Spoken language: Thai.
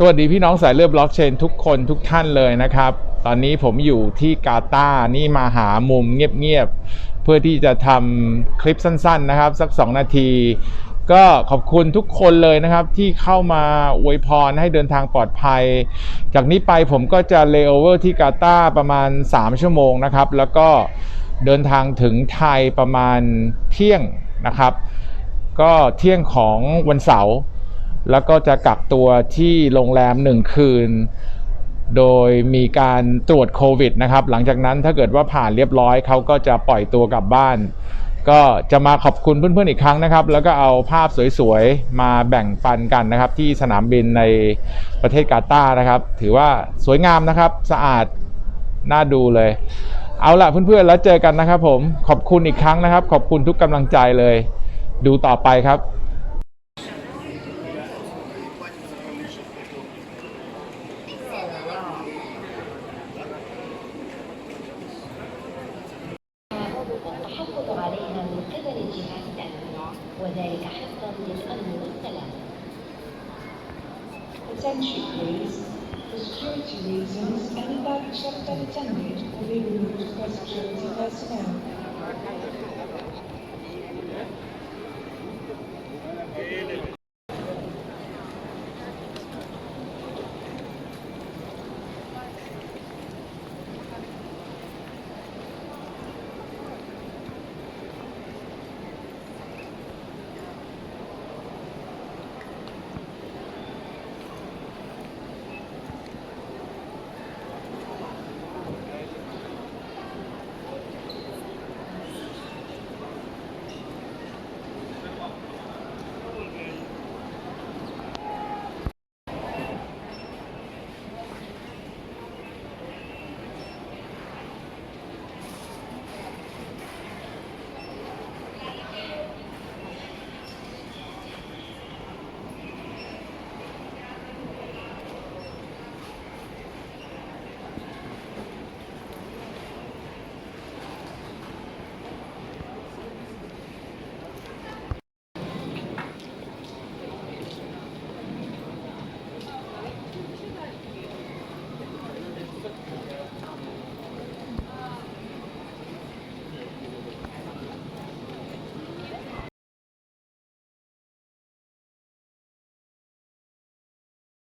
สวัสดีพี่น้องสายเลือดบล็อกเชนทุกคนทุกท่านเลยนะครับ ตอนนี้ผมอยู่ที่กาตาร์นี่มาหามุมเงียบๆ เพื่อที่จะทำคลิปสั้นๆนะครับ สัก 2 นาที ก็ขอบคุณทุกคนเลยนะครับ ที่เข้ามาอวยพรให้เดินทางปลอดภัย จากนี้ไปผมก็จะเลโอเวอร์ที่กาตาร์ประมาณ 3 ชั่วโมงนะครับ แล้วก็เดินทางถึงไทยประมาณเที่ยงนะครับ ก็เที่ยงของวันเสาร์ แล้วก็จะกักตัวที่โรงแรมหนึ่งคืน โดยมีการตรวจโควิดนะครับ หลังจากนั้นถ้าเกิดว่าผ่านเรียบร้อยเขาก็จะปล่อยตัวกลับบ้าน ก็จะมาขอบคุณเพื่อนๆอีกครั้งนะครับ แล้วก็เอาภาพสวยๆ มาแบ่งปันกันนะครับ ที่สนามบินในประเทศกาตาร์นะครับ ถือว่าสวยงามนะครับ สะอาดน่าดูเลย เอาล่ะเพื่อนๆแล้วเจอกันนะครับผมขอบคุณอีกครั้งนะครับ ขอบคุณทุกกำลังใจเลย ดูต่อไปครับ وذلك حفظا للأمن والسلام. Attention please. For security reasons, any baggage left unattended will be removed by security personnel.